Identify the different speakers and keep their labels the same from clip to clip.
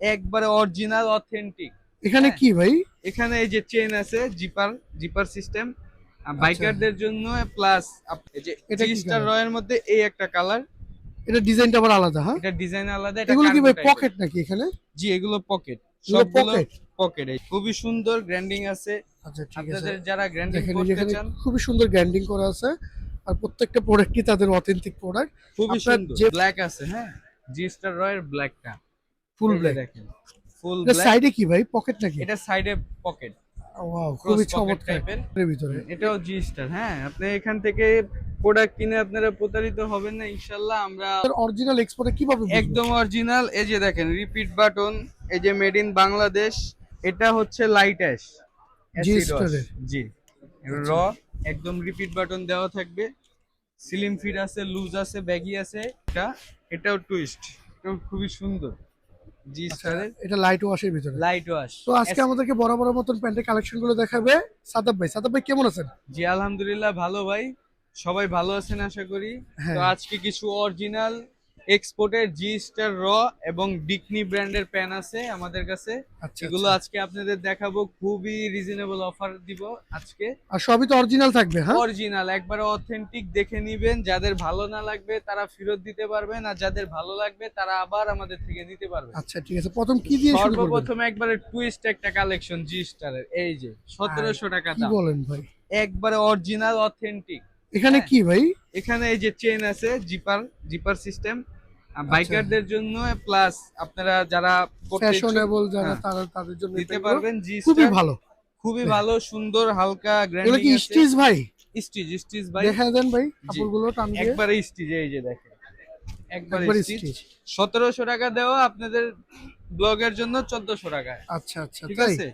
Speaker 1: একবারে original authentic
Speaker 2: এখানে
Speaker 1: হ্যাঁ।
Speaker 2: কি ভাই?
Speaker 1: এখানে এই যে চেন আছে জিপার জিপার সিস্টেম বাইকারদের জন্য প্লাস এই যে
Speaker 2: এটা
Speaker 1: স্টার? রয়ের মধ্যে এই একটা কালার
Speaker 2: এটা ডিজাইনটা আবার আলাদা হ্যাঁ?
Speaker 1: এটা ডিজাইন আলাদা এটা
Speaker 2: এগুলো কি ভাই পকেট নাকি এখানে?
Speaker 1: জি এগুলো পকেট সবগুলো
Speaker 2: pocket?
Speaker 1: পকেট খুবই সুন্দর গ্র্যান্ডিং আছে।
Speaker 2: আচ্ছা ঠিক আছে।
Speaker 1: আপনাদের যারা গ্র্যান্ডিং করতে চান
Speaker 2: খুবই সুন্দর গ্র্যান্ডিং করা আছে। আর প্রত্যেকটা প্রোডাক্টই তাদের অথেন্টিক প্রোডাক্ট
Speaker 1: খুবই সুন্দর।
Speaker 2: যে-
Speaker 1: ব্ল্যাক আছে হ্যাঁ। জি স্টার রয়ের ব্ল্যাকটা
Speaker 2: ফুল ব্ল্যাক
Speaker 1: দেখেন ফুল ব্ল্যাক
Speaker 2: সাইডে কি ভাই? পকেট নাকি?
Speaker 1: এটা সাইডে পকেট
Speaker 2: ওয়াও খুবই চমৎকার।
Speaker 1: এর।
Speaker 2: ভিতরে।
Speaker 1: এটাও জি স্টার হ্যাঁ আপনি এখান থেকে প্রোডাক্ট কিনে আপনারা প্রতারিত হবেন না ইনশাল্লাহ আমরা
Speaker 2: অরিজিনাল এক্সপোর্টে কীভাবে
Speaker 1: একদম অরিজিনাল এই যে দেখেন রিপিট বাটন এই যে মেড ইন বাংলাদেশ এটা হচ্ছে লাইট অ্যাশ
Speaker 2: G-Star
Speaker 1: জি র একদম রিপিট বাটন দেওয়া থাকবে। স্লিম ফিট আছে লুজ আছে ব্যাগি আছে এটা এটাও টুইস্ট এটাও খুবই সুন্দর। জি স্যার।
Speaker 2: এটা লাইট ওয়াশের ভিতরে।
Speaker 1: লাইট ওয়াশ
Speaker 2: তো আজকে আমাদেরকে বড় বড় মতন প্যান্টের কালেকশনগুলো দেখাবে সাদাব ভাই। সাদাব ভাই কেমন আছেন?
Speaker 1: জি আলহামদুলিল্লাহ ভালো ভাই। সবাই ভালো আছেন আশা করি।
Speaker 2: হ্যাঁ।
Speaker 1: তো আজকে কিছু অরিজিনাল এক্সপোর্টের জি স্টার র এবং ডিকনি ব্র্যান্ডের প্যান আছে আমাদের কাছে।
Speaker 2: আচ্ছা
Speaker 1: এগুলো
Speaker 2: আচ্ছা।
Speaker 1: আজকে আপনাদের দেখাবো। খুবই রিজনেবল অফার দিব আজকে।
Speaker 2: আর সবই তো অরিজিনাল থাকবে হ্যাঁ?
Speaker 1: অরিজিনাল একবার অথেন্টিক দেখে নিবেন। যাদের ভালো না লাগবে তারা ফেরত দিতে পারবেন। আর যাদের ভালো লাগবে তারা আবার আমাদের থেকে নিতে পারবে
Speaker 2: আচ্ছা ঠিক আছে। প্রথম কি দিয়ে শুরু করবেন?
Speaker 1: সর্বপ্রথম একবারে টুইস্ট একটা কালেকশন জি স্টারের এই যে সতেরোশো টাকা
Speaker 2: কি
Speaker 1: দাম।
Speaker 2: বলেন ভাই?
Speaker 1: একবারে অরিজিনাল অথেন্টিক
Speaker 2: এখানে
Speaker 1: হ্যাঁ।
Speaker 2: কি ভাই?
Speaker 1: এখানে এই যে চেন আছে জিপার জিপার সিস্টেম। বাইকারদের জন্য প্লাস আপনারা যারা
Speaker 2: ফ্যাশনেবল যারা
Speaker 1: হ্যাঁ,
Speaker 2: তারা তাদের জন্য
Speaker 1: দিতে পারবেন জি
Speaker 2: খুবই ভালো।
Speaker 1: খুবই ভালো সুন্দর হালকা
Speaker 2: এগুলো
Speaker 1: গ্র্যান্ডিং
Speaker 2: কি স্টিচ ভাই?
Speaker 1: স্টিচ স্টিচ ভাই।
Speaker 2: দেখা দেন ভাই কাপড়গুলো টান দিয়ে।
Speaker 1: একবারে স্টিচ এই যে দেখেন। একবারে স্টিচ।
Speaker 2: স্টিচ।
Speaker 1: সতেরোশো টাকা দেওয়া আপনাদের ব্লগের জন্য চোদ্দশো টাকায়।
Speaker 2: আচ্ছা আচ্ছা
Speaker 1: ঠিক আছে?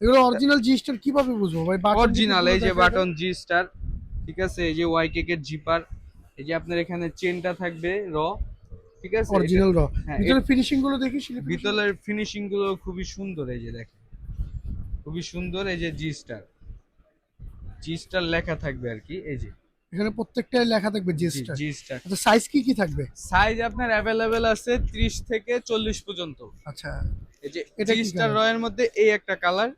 Speaker 2: এগুলো অরিজিনাল জিস্টার কীভাবে বুঝব ভাই?
Speaker 1: অরিজিনাল এই যে বাটন জি স্টার ঠিক আছে? এই যে ওয়াই কেকের জিপার এই যে আপনার এখানে চেনটা থাকবে র ঠিক আছে?
Speaker 2: অরিজিনাল র ভিতরে ফিনিশিংগুলো দেখি
Speaker 1: ভিতরের ফিনিশিংগুলো খুবই সুন্দর এই যে দেখেন। খুবই সুন্দর এই যে জি স্টার জি স্টার লেখা থাকবে আর কি এই যে।
Speaker 2: এখানে প্রত্যেকটাই লেখা থাকবে জিস্টার।
Speaker 1: জি স্টার
Speaker 2: আচ্ছা সাইজ কি কি থাকবে?
Speaker 1: সাইজ আপনার অ্যাভেলেবেল আছে 30 থেকে 40 পর্যন্ত।
Speaker 2: আচ্ছা।
Speaker 1: এই যে
Speaker 2: এটা
Speaker 1: জি স্টার রয়ের মধ্যে এই একটা কালার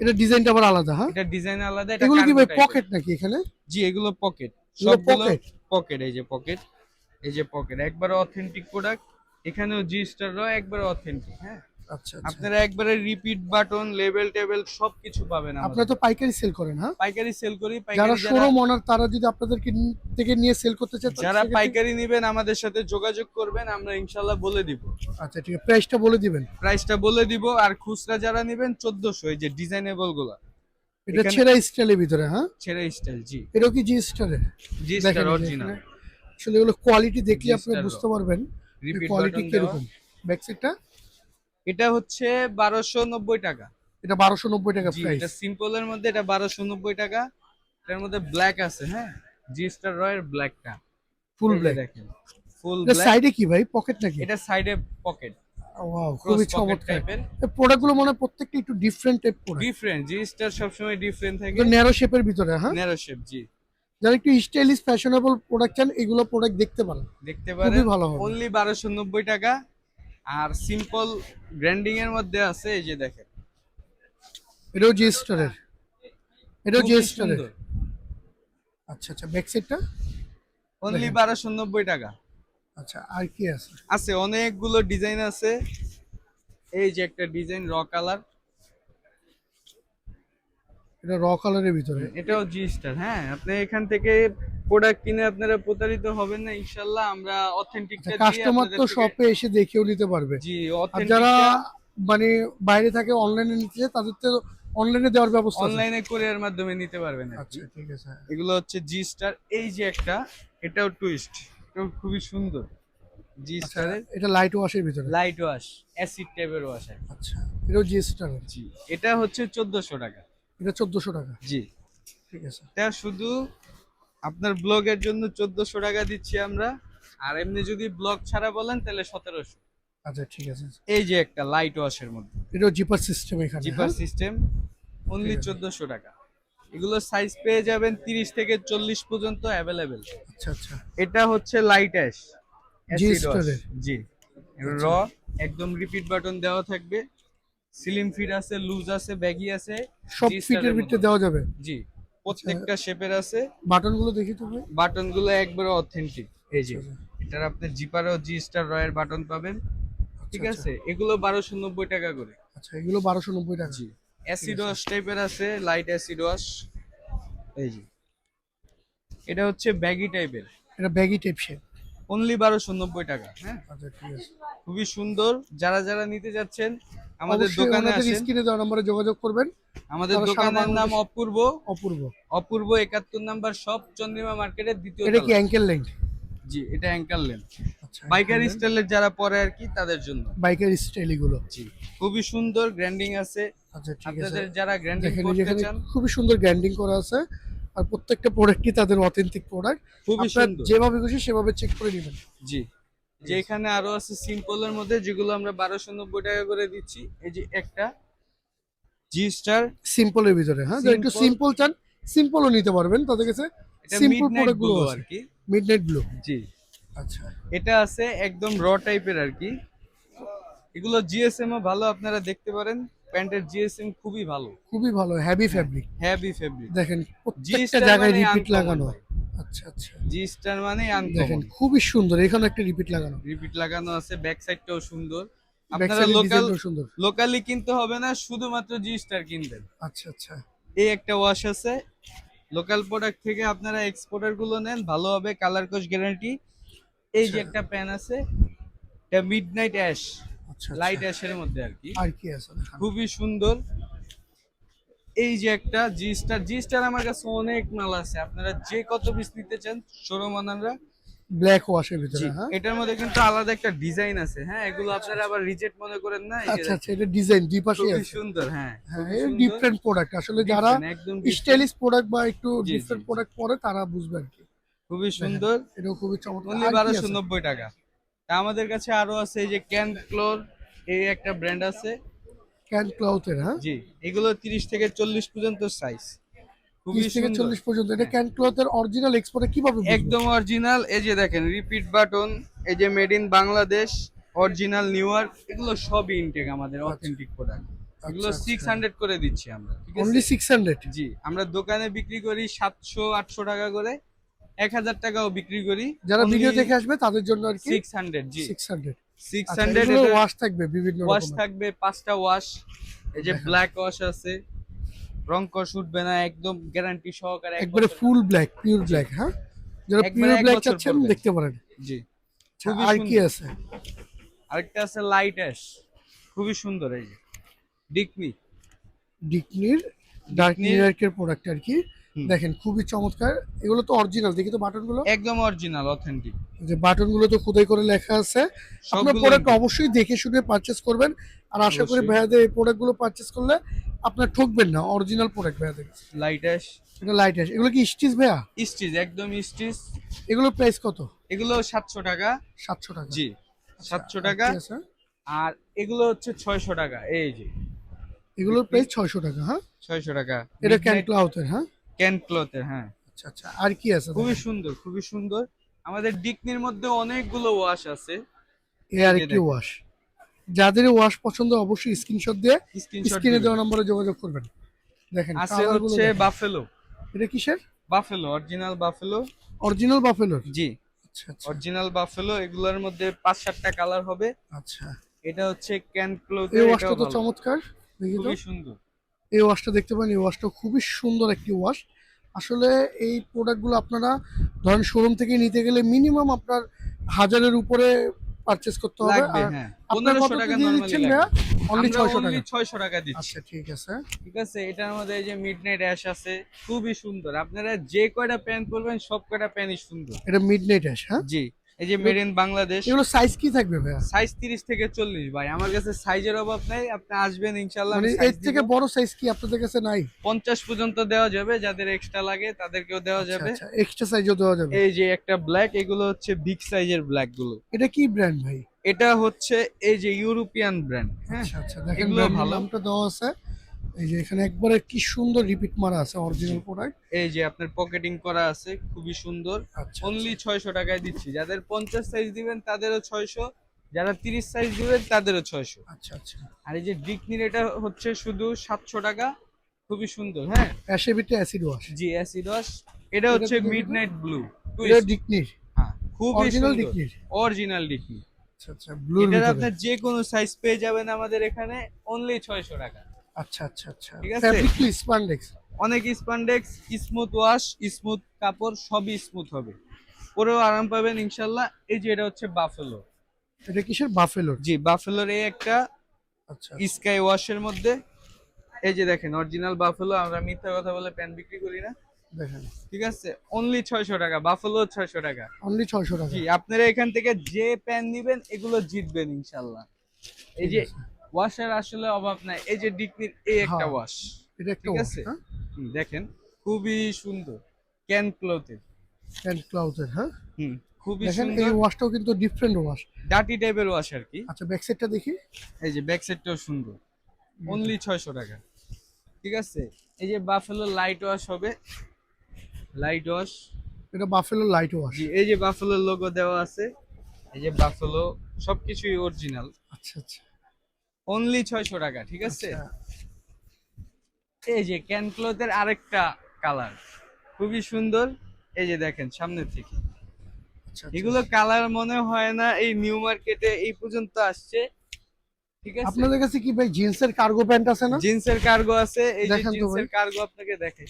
Speaker 2: এটা ডিজাইনটা আবার আলাদা হ্যাঁ?
Speaker 1: এটা ডিজাইন আলাদা এটা
Speaker 2: এগুলো কি ভাই পকেট নাকি এখানে?
Speaker 1: জি এগুলো পকেট সবগুলো পকেট এই যে পকেট এই যে পকেট একবারে অথেন্টিক প্রোডাক্ট এখানেও জি স্টার রয় একবারে অথেন্টিক হ্যাঁ?
Speaker 2: আচ্ছা আচ্ছা।
Speaker 1: আপনারা একবারে রিপিট বাটন লেভেল টেবিল সবকিছু পাবেন
Speaker 2: আপনারা তো পাইকারি সেল করেন হ্যাঁ?
Speaker 1: পাইকারি সেল করি
Speaker 2: যারা শোরুম ওনার তারা যদি থেকে নিয়ে সেল করতে চায়
Speaker 1: যারা পাইকারি নেবেন আমাদের সাথে যোগাযোগ করবেন আমরা ইনশাল্লাহ বলে দিব।
Speaker 2: আচ্ছা ঠিক আছে। প্রাইসটা বলে দিবেন।
Speaker 1: প্রাইসটা বলে দিব আর খুচরা যারা নেবেন চোদ্দশো এই যে ডিজাইনেবলগুলা।
Speaker 2: এটা ছেঁড়া স্টাইলের ভিতরে হ্যাঁ?
Speaker 1: ছেড়ে স্টাইল জি।
Speaker 2: এটাও কি জি
Speaker 1: জি অরিজিনাল
Speaker 2: এখানে আসলে এগুলো কোয়ালিটি দেখলে আপনি বুঝতে পারবেন কোয়ালিটি কীরকম। ব্যাক সাইডটা
Speaker 1: এটা? হচ্ছে বারোশো নব্বই টাকা।
Speaker 2: এটা বারোশো নব্বই টাকা
Speaker 1: জি
Speaker 2: প্রাইস
Speaker 1: এটা সিম্পল এর মধ্যে এটা বারোশো নব্বই টাকা। এটার মধ্যে ব্ল্যাক আছে হ্যাঁ? জি স্টার রয়ের ব্ল্যাকটা
Speaker 2: ফুল ব্ল্যাক
Speaker 1: দেখেন ফুল ব্ল্যাক
Speaker 2: সাইডে কি ভাই? পকেট নাকি?
Speaker 1: এটা সাইডে পকেট
Speaker 2: ওয়াও খুবই চমৎকার। এই প্রোডাক্টগুলো মনে প্রত্যেকটা একটু ডিফারেন্ট টাইপ প্রোডাক্ট
Speaker 1: ডিফারেন্ট জি স্টার সবসময় ডিফারেন্ট থাকে।
Speaker 2: ন্যারো শেপের ভিতরে হ্যাঁ?
Speaker 1: ন্যারো শেপ জি।
Speaker 2: যারা একটু স্টাইলিশ ফ্যাশনেবল প্রোডাক্ট চান এগুলো প্রোডাক্ট দেখতে পারেন।
Speaker 1: দেখতে
Speaker 2: খুবই ভালো হবে।
Speaker 1: অনলি বারোশো নব্বই টাকা। আর সিম্পল গ্র্যান্ডিং এর মধ্যে আছে এই যে দেখেন।
Speaker 2: এটাও জি স্টারের এটাও জি স্টারের আচ্ছা আচ্ছা ব্যাক সাইডটা
Speaker 1: অনলি বারোশো নব্বই টাকা।
Speaker 2: আচ্ছা আর কি আছে?
Speaker 1: আছে অনেকগুলো ডিজাইন আছে। এই যে একটা ডিজাইন র কালার
Speaker 2: এটা র কালারের ভিতরে।
Speaker 1: এটাও জি স্টার হ্যাঁ আপনি এখান থেকে প্রোডাক্ট কিনে আপনারা প্রতারিত হবেন না ইনশাল্লাহ আমরা অথেন্টিকটা
Speaker 2: কাস্টমার তো শপে এসে দেখেও নিতে পারবে।
Speaker 1: জি
Speaker 2: যারা মানে বাইরে থাকে অনলাইনে নিতে তাদের তো অনলাইনে দেওয়ার ব্যবস্থা।
Speaker 1: অনলাইনে কোরিয়ার মাধ্যমে নিতে পারবেন
Speaker 2: আচ্ছা ঠিক আছে।
Speaker 1: এগুলো হচ্ছে জি স্টার এই যে একটা এটাও টুইস্ট এটাও খুবই সুন্দর। জি
Speaker 2: আচ্ছা
Speaker 1: স্টারের
Speaker 2: এটা লাইট ওয়াশের ভিতরে?
Speaker 1: লাইট ওয়াশ অ্যাসিড টাইপের ওয়াশ
Speaker 2: আচ্ছা এটাও জি স্টার
Speaker 1: জি এটা হচ্ছে চোদ্দশো টাকা।
Speaker 2: এটা চোদ্দশো টাকা।
Speaker 1: জি।
Speaker 2: ঠিক আছে।
Speaker 1: এটা শুধু আপনার ব্লগের জন্য চোদ্দশো টাকা দিচ্ছি আমরা। আর এমনি যদি ব্লগ ছাড়া বলেন তাহলে সতেরোশো।
Speaker 2: আচ্ছা ঠিক আছে।
Speaker 1: এই যে একটা লাইট ওয়াশের মধ্যে।
Speaker 2: এটাও জিপার সিস্টেম এখানে
Speaker 1: জিপার? সিস্টেম অনলি চোদ্দশো টাকা। এগুলো সাইজ পেয়ে যাবেন তিরিশ থেকে চল্লিশ পর্যন্ত অ্যাভেলেবেল
Speaker 2: আচ্ছা আচ্ছা।
Speaker 1: এটা হচ্ছে লাইট অ্যাশ
Speaker 2: Star
Speaker 1: জি। র একদম রিপিট বাটন দেওয়া থাকবে। স্লিম ফিট আছে লুজ আছে ব্যাগি আছে
Speaker 2: সব ফিটের ভিতরে দেওয়া যাবে?
Speaker 1: জি প্রত্যেকটা শেপের আছে।
Speaker 2: বাটনগুলো দেখি তো ভাই।
Speaker 1: বাটনগুলো একবারে অথেন্টিক এই যে
Speaker 2: আচ্ছা,
Speaker 1: এটার আপনি জিপারও জি স্টার রয়ের বাটন পাবেন। ঠিক
Speaker 2: আচ্ছা,
Speaker 1: আছে? এগুলো বারোশো নব্বই টাকা করে।
Speaker 2: আচ্ছা এগুলো বারোশো নব্বই টাকা।
Speaker 1: জি। অ্যাসিড ওয়াশ টাইপের আছে লাইট অ্যাসিড ওয়াশ এই যে। এটা হচ্ছে ব্যাগি টাইপের
Speaker 2: এটা ব্যাগি টাইপ শেপ
Speaker 1: অনলি বারোশো নব্বই টাকা হ্যাঁ?
Speaker 2: আচ্ছা ঠিক আছে।
Speaker 1: খুবই সুন্দর। যারা যারা নিতে যাচ্ছেন আমাদের দোকানে আসেন।
Speaker 2: স্ক্রিনে দেওয়া নম্বরে যোগাযোগ করবেন।
Speaker 1: আমাদের দোকানের নাম অপূর্ব।
Speaker 2: অপূর্ব।
Speaker 1: অপূর্ব একাত্তর নাম্বার সব চন্দ্রিমা মার্কেটের দ্বিতীয়
Speaker 2: এটা কি অ্যাঙ্কেল লেন্থ
Speaker 1: জি এটা অ্যাঙ্কার লেন্থ
Speaker 2: আচ্ছা
Speaker 1: বাইকার স্টাইলের যারা পরে আর কি তাদের জন্য।
Speaker 2: বাইকের স্টাইলগুলো
Speaker 1: জি খুবই সুন্দর গ্র্যান্ডিং আছে।
Speaker 2: আচ্ছা ঠিক আছে।
Speaker 1: আপনাদের যারা গ্র্যান্ডিং করতে চান
Speaker 2: খুবই সুন্দর গ্র্যান্ডিং করা আছে। আর প্রত্যেকটা প্রোডাক্টই তাদের অথেন্টিক প্রোডাক্ট
Speaker 1: খুবই সুন্দর।
Speaker 2: যেভাবে খুশি সেভাবে চেক করে নেবেন।
Speaker 1: জি। যে এখানে আরও আছে সিম্পলের মধ্যে যেগুলো আমরা বারোশো নব্বই টাকা করে দিচ্ছি। এই যে একটা জি স্টার
Speaker 2: সিম্পলের ভিতরে হ্যাঁ? যারা একটু সিম্পল চান সিম্পলও নিতে পারবেন। তাদের কাছে সিম্পল
Speaker 1: মিডনাইট
Speaker 2: প্রোডাক্টগুলো
Speaker 1: আর কি।
Speaker 2: মিডনাইট ব্লু
Speaker 1: জি।
Speaker 2: আচ্ছা।
Speaker 1: এটা আছে একদম র টাইপের আর কি। এগুলো জিএসএম ও ভালো আপনারা দেখতে পারেন। প্যান্টের জিএসএম খুবই ভালো।
Speaker 2: খুবই ভালো হেভি ফ্যাব্রিক
Speaker 1: হেভি ফেব্রিক
Speaker 2: দেখেন প্রত্যেকটা জায়গায়
Speaker 1: মানে
Speaker 2: রিপিট লাগানো। আচ্ছা আচ্ছা।
Speaker 1: জি স্টার মানে
Speaker 2: দেখেন খুবই সুন্দর। এখানে একটা রিপিট লাগানো।
Speaker 1: রিপিট লাগানো আছে ব্যাক সাইডটাও সুন্দর আপনারা লোকাল
Speaker 2: সুন্দর।
Speaker 1: লোকালি কিনতে হবে না শুধুমাত্র জি স্টার কিনবেন।
Speaker 2: আচ্ছা আচ্ছা।
Speaker 1: এই একটা ওয়াশ আছে। লোকাল প্রোডাক্ট থেকে আপনারা এক্সপোর্টারগুলো নেন ভালো হবে কালার কোচ গ্যারান্টি এই যে
Speaker 2: আচ্ছা।
Speaker 1: একটা প্যান আছে এটা মিডনাইট অ্যাশ
Speaker 2: আচ্ছা
Speaker 1: লাইট। অ্যাশের মধ্যে আর কি।
Speaker 2: আর কি আছে?
Speaker 1: খুবই সুন্দর। এই যে একটা জি স্টার জি স্টার আমার কাছে অনেক মাল আছে। আপনারা যে কত পিস নিতে চান শোরুম ওনাররা
Speaker 2: ব্ল্যাক ওয়াশের ভিতরে হ্যাঁ?
Speaker 1: এটার মধ্যে কিন্তু আলাদা একটা ডিজাইন আছে হ্যাঁ? এগুলো আপনারা আবার রিজেক্ট মনে করেন না
Speaker 2: আচ্ছা আচ্ছা এটা ডিজাইন দুই পাশে আছে।
Speaker 1: সুন্দর হ্যাঁ
Speaker 2: হ্যাঁ এই ডিফারেন্ট প্রোডাক্ট আসলে যারা স্টাইলিশ প্রোডাক্ট বা একটু ডিফারেন্ট প্রোডাক্ট পরে তারা বুঝবে আর কি।
Speaker 1: খুবই সুন্দর।
Speaker 2: এটাও খুবই চমৎকার।
Speaker 1: অনলি
Speaker 2: আর কি
Speaker 1: বারোশো
Speaker 2: আছে?
Speaker 1: নব্বই টাকা। তা আমাদের কাছে আরও আছে এই যে ক্যান ক্লোর এই একটা ব্র্যান্ড আছে।
Speaker 2: ক্যান ক্লাউথের হ্যাঁ?
Speaker 1: জি এগুলো তিরিশ থেকে চল্লিশ পর্যন্ত সাইজ খুবই
Speaker 2: থেকে
Speaker 1: সুন্দর।
Speaker 2: চল্লিশ পর্যন্ত এটা ক্যান ক্লথের অরিজিনাল এক্সপোর্টে কীভাবে
Speaker 1: একদম অরিজিনাল এই যে দেখেন রিপিট বাটন এই যে made in Bangladesh original New York এগুলো সবই ইনটেক আমাদের অথেন্টিক প্রোডাক্ট এগুলো
Speaker 2: আচ্ছা,
Speaker 1: সিক্স
Speaker 2: আচ্ছা।
Speaker 1: হান্ড্রেড করে দিচ্ছি আমরা ঠিক আছে?
Speaker 2: অনলি সিক্স হান্ড্রেড
Speaker 1: জি আমরা দোকানে বিক্রি করি সাতশো আটশো টাকা করে এক হাজার টাকাও বিক্রি করি।
Speaker 2: যারা ভিডিও দেখে আসবে তাদের জন্য আর কি?
Speaker 1: সিক্স হান্ড্রেড জি।
Speaker 2: সিক্স হান্ড্রেড
Speaker 1: সিক্স
Speaker 2: আচ্ছা
Speaker 1: হান্ড্রেড
Speaker 2: ওয়াশ থাকবে বিভিন্ন
Speaker 1: ওয়াশ থাকবে পাঁচটা ওয়াশ এই যে ব্ল্যাক ওয়াশ আছে রং কষ উঠবে না একদম গ্যারান্টি সহকারে এক
Speaker 2: একবারে ফুল ব্ল্যাক পিওর ব্ল্যাক হ্যাঁ? যারা পিওর ব্ল্যাক চাচ্ছেন দেখতে পারেন।
Speaker 1: জি।
Speaker 2: আচ্ছা, আর কি। আছে?
Speaker 1: আরেকটা আছে লাইট অ্যাশ খুবই সুন্দর এই যে। ডিকনি।
Speaker 2: ডিকনির ডার্ক প্রোডাক্ট আর কি। দেখেন খুবই চমৎকার। এগুলো তো অরিজিনাল দেখি তো বাটনগুলো
Speaker 1: একদম অরিজিনাল অথেন্টিক
Speaker 2: যে বাটনগুলো তো খোদাই করে লেখা আছে। আপনার প্রোডাক্ট অবশ্যই দেখে শুনে পারচেস করবেন। আর আশা করি। ভাইয়াদের এই প্রোডাক্টগুলো পারচেস করলে আপনার ঠকবেন না অরিজিনাল প্রোডাক্ট ভাইয়াদের
Speaker 1: লাইট অ্যাশ
Speaker 2: এটা লাইট অ্যাশ এগুলো কি স্টিচ ভাইয়া?
Speaker 1: স্টিচ একদম স্টিচ
Speaker 2: এগুলোর প্রাইস কত?
Speaker 1: এগুলো সাতশো টাকা।
Speaker 2: সাতশো টাকা।
Speaker 1: জি
Speaker 2: আচ্ছা,
Speaker 1: সাতশো
Speaker 2: আর
Speaker 1: টাকা। আর এগুলো হচ্ছে ছয়শো টাকা এই যে।
Speaker 2: এগুলোর প্রাইস ছয়শো টাকা হ্যাঁ?
Speaker 1: ছয়শো টাকা।
Speaker 2: এটা ক্যান ক্লাউথের হ্যাঁ?
Speaker 1: ক্যান ক্লথের হ্যাঁ।
Speaker 2: আচ্ছা আচ্ছা আর কি আছে
Speaker 1: খুবই সুন্দর খুবই সুন্দর। আমাদের ডিকনির মধ্যে অনেকগুলো ওয়াশ আছে।
Speaker 2: এ আর
Speaker 1: দেখেন।
Speaker 2: ওয়াশ যাদের ওয়াশ পছন্দ অবশ্যই স্ক্রিনশট দিয়ে স্ক্রিনে দেওয়া নম্বরে যোগাযোগ করবেন। দেখেন
Speaker 1: আছে হচ্ছে বাফেলো
Speaker 2: এটা কিসের?
Speaker 1: বাফেলো অরিজিনাল বাফেলো
Speaker 2: অরিজিনাল বাফেলোর
Speaker 1: জি।
Speaker 2: আচ্ছা আচ্ছা।
Speaker 1: অরিজিনাল বাফেলো এগুলোর মধ্যে পাঁচ সাতটা কালার হবে।
Speaker 2: আচ্ছা।
Speaker 1: এটা হচ্ছে ক্যান ক্লোথ
Speaker 2: এই ওয়াশটা তো চমৎকার
Speaker 1: খুবই সুন্দর।
Speaker 2: এই ওয়াশটা দেখতে পারেন এই ওয়াশটা খুবই সুন্দর একটি ওয়াশ আসলে এই প্রোডাক্টগুলো আপনারা ধরেন শোরুম থেকে নিতে গেলে মিনিমাম আপনার হাজারের উপরে পারচেস করতে হবে। আর আপনার কত দিয়ে দিচ্ছেন ভাইয়া অনলি
Speaker 1: আমরা
Speaker 2: ছয়শো
Speaker 1: only
Speaker 2: টাকা।
Speaker 1: 600 টাকা দিচ্ছি।
Speaker 2: আচ্ছা ঠিক আছে।
Speaker 1: ঠিক আছে এটার মধ্যে এই যে মিডনাইট অ্যাশ আছে খুবই সুন্দর। আপনারা যে কয়টা প্যান্ট পরবেন সব কয়টা প্যান্টই সুন্দর।
Speaker 2: এটা মিড নাইট অ্যাশ হ্যাঁ?
Speaker 1: জি। এই যে মেড ইন বাংলাদেশ
Speaker 2: এগুলো সাইজ কি থাকবে ভাইয়া?
Speaker 1: সাইজ 30 থেকে 40 ভাই। আমার কাছে সাইজের অভাব নাই। আপনি আসবেন ইনশাআল্লাহ
Speaker 2: মানে এর থেকে বড় সাইজ কি আপনাদের কাছে নাই?
Speaker 1: 50 পর্যন্ত দেওয়া যাবে যাদের এক্সট্রা লাগে তাদেরকেও দেওয়া যাবে।
Speaker 2: আচ্ছা এক্সট্রা সাইজও দেওয়া যাবে।
Speaker 1: এই যে একটা ব্ল্যাক এগুলো হচ্ছে বিগ সাইজের ব্ল্যাকগুলো।
Speaker 2: এটা কি ব্র্যান্ড ভাই?
Speaker 1: এটা হচ্ছে এই যে ইউরোপিয়ান ব্র্যান্ড হ্যাঁ।
Speaker 2: আচ্ছা আচ্ছা দেখেন। নামটা দেওয়া আছে। এই যে এখানে একবারে কি সুন্দর রিপিট মারা আছে অরিজিনাল প্রোডাক্ট
Speaker 1: এই যে আপনার পকেটিং করা আছে খুবই সুন্দর।
Speaker 2: আচ্ছা
Speaker 1: অনলি ছয়শো টাকায় দিচ্ছি। যাদের পঞ্চাশ সাইজ দিবেন তাদেরও ছয়শো। যারা তিরিশ সাইজ নেবেন তাদেরও ছয়শো।
Speaker 2: আচ্ছা আচ্ছা।
Speaker 1: আর এই যে ডিকনির এটা হচ্ছে শুধু সাতশো টাকা। খুবই সুন্দর হ্যাঁ?
Speaker 2: অ্যাসেবিটে অ্যাসিড ওয়াশ
Speaker 1: জি অ্যাসিড ওয়াশ এটা হচ্ছে
Speaker 2: কত
Speaker 1: মিড নাইট ব্লু
Speaker 2: এটা ডিকনির
Speaker 1: হ্যাঁ
Speaker 2: Original
Speaker 1: সুন্দর।
Speaker 2: ডিকনির?
Speaker 1: অরিজিনাল ডিকনি
Speaker 2: আচ্ছা আচ্ছা
Speaker 1: এটার
Speaker 2: ভিতরে।
Speaker 1: আপনার যে কোনো সাইজ পেয়ে যাবেন আমাদের এখানে। অনলি ছয়শো টাকা।
Speaker 2: আচ্ছা আচ্ছা আচ্ছা।
Speaker 1: ঠিক আছে?
Speaker 2: ফ্যাব্রিকলি স্পান্ডেক্স
Speaker 1: অনেক স্পান্ডেক্স স্মুথ ওয়াশ স্মুথ কাপড় সবই স্মুথ হবে। পরেও আরাম পাবেন ইনশাল্লাহ। এই যে এটা হচ্ছে বাফেলো
Speaker 2: এটা কিসের বাফেলোর
Speaker 1: জি বাফেলোর এই একটা
Speaker 2: আচ্ছা
Speaker 1: স্কাই ওয়াশের মধ্যে। এই যে দেখেন অরিজিনাল বাফেলো আমরা মিথ্যা কথা বলে প্যান বিক্রি করি না।
Speaker 2: দেখেন।
Speaker 1: ঠিক আছে? অনলি ছয়শো টাকা বাফেলো ছয়শো টাকা।
Speaker 2: অনলি ছয়শো টাকা।
Speaker 1: জি আপনারা এখান থেকে যে প্যান নিবেন এগুলো জিতবেন ইনশাল্লাহ। এই যে ওয়াশের আসলে অভাব নাই। এই যে ডিকনির এই একটা
Speaker 2: হ্যাঁ।
Speaker 1: ওয়াশ
Speaker 2: এটা একটা
Speaker 1: ঠিক
Speaker 2: ওয়াশ
Speaker 1: আছে?
Speaker 2: হ্যাঁ?
Speaker 1: দেখেন খুবই সুন্দর। ক্যান ক্লথের
Speaker 2: হ্যান্ড ক্লাউজের হ্যাঁ?
Speaker 1: হুম খুবই
Speaker 2: দেখেন এই ওয়াশটাও কিন্তু ডিফারেন্ট ওয়াশ
Speaker 1: ডাটি টাইপের ওয়াশ আর কি।
Speaker 2: আচ্ছা ব্যাক সাইডটা দেখি।
Speaker 1: এই যে ব্যাক সাইডটাও সুন্দর। অনলি ছয়শো টাকা। ঠিক আছে? এই যে বাফেলো লাইট ওয়াশ হবে। লাইট ওয়াশ
Speaker 2: এটা বাফেলো লাইট ওয়াশ
Speaker 1: জি এই যে বাফেলো লোগো দেওয়া আছে। এই যে বাফেলো সবকিছুই অরিজিনাল
Speaker 2: আচ্ছা আচ্ছা।
Speaker 1: অনলি ছয়শো টাকা ঠিক আছে?
Speaker 2: আচ্ছা।
Speaker 1: এই যে ক্যান ক্লথের আরেকটা কালার খুবই সুন্দর। এই যে দেখেন সামনে থেকে।
Speaker 2: আচ্ছা
Speaker 1: এগুলো কালার মনে হয় না এই নিউ মার্কেটে এই পর্যন্ত আসছে ঠিক আছে?
Speaker 2: আপনাদের কাছে কি ভাই জিন্সের কার্গো প্যান্ট আছে না?
Speaker 1: জিন্সের কার্গো আছে এই যে জিন্সের কার্গো আপনাকে দেখে।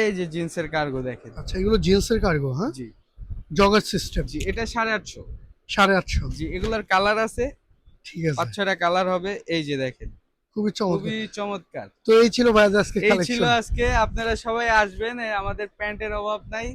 Speaker 1: এই যে জিন্সের কার্গো দেখেন।
Speaker 2: আচ্ছা এগুলো জিন্সের কার্গো হ্যাঁ?
Speaker 1: জি।
Speaker 2: জগার সিস্টেম
Speaker 1: জি এটা সাড়ে আটশো।
Speaker 2: সাড়ে আটশো।
Speaker 1: জি এগুলার কালার আছে
Speaker 2: ঠিক আছে।
Speaker 1: পাঁচ ছয়টা কালার হবে এই যে দেখেন।
Speaker 2: খুবই চমৎকার।
Speaker 1: খুবই চমৎকার।
Speaker 2: তো এই ছিল ভাই আজকে
Speaker 1: এই ছিল আজকে আপনারা সবাই আসবেন আমাদের প্যান্টের অভাব নাই।